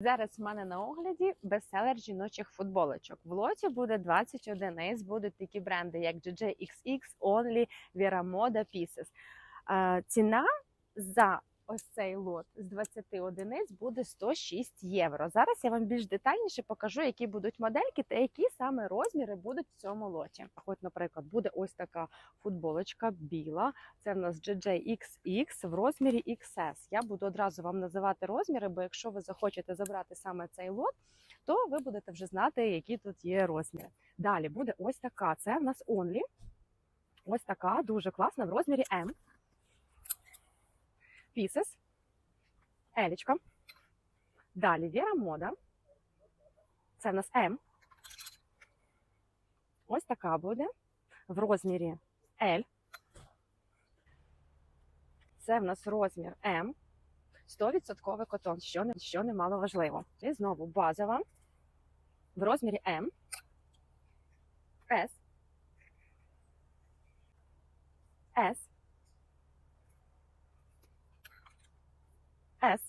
Зараз в мене на огляді бестселер жіночих футболочок. В лоті буде 21 із Будуть такі бренди, як JJXX, Only, Vera Moda, Pieces. Е, Ціна за ось цей лот з 20 одиниць буде 106 євро. Зараз я вам більш детальніше покажу, які будуть модельки та які саме розміри будуть в цьому лоті. От, наприклад, буде ось така футболочка біла. Це в нас JJXX в розмірі XS. Я буду одразу вам називати розміри, бо якщо ви захочете забрати саме цей лот, то ви будете вже знати, які тут є розміри. Далі буде ось така. Це в нас Only. Ось така дуже класна в розмірі M. Pieces. Елічка. Далі Віра Мода. Це в нас М. Ось така буде в розмірі L. Це в нас розмір М. 100% котон, що, що немало важливо. І знову базова в розмірі М. С. С. С.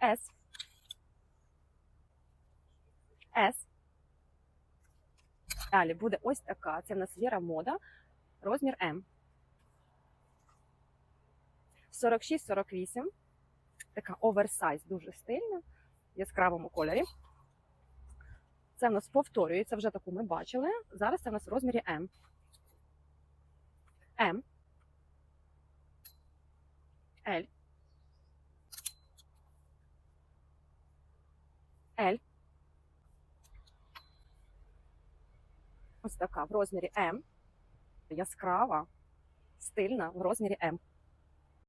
С. С. Далі буде ось така. Це в нас Віра мода. Розмір М. 46-48. Така оверсайз, дуже стильна, в яскравому кольорі. Це в нас повторюється, вже таку ми бачили. Зараз це в нас в розмірі М. М. L. L. Ось така в розмірі М. Яскрава, стильна в розмірі М.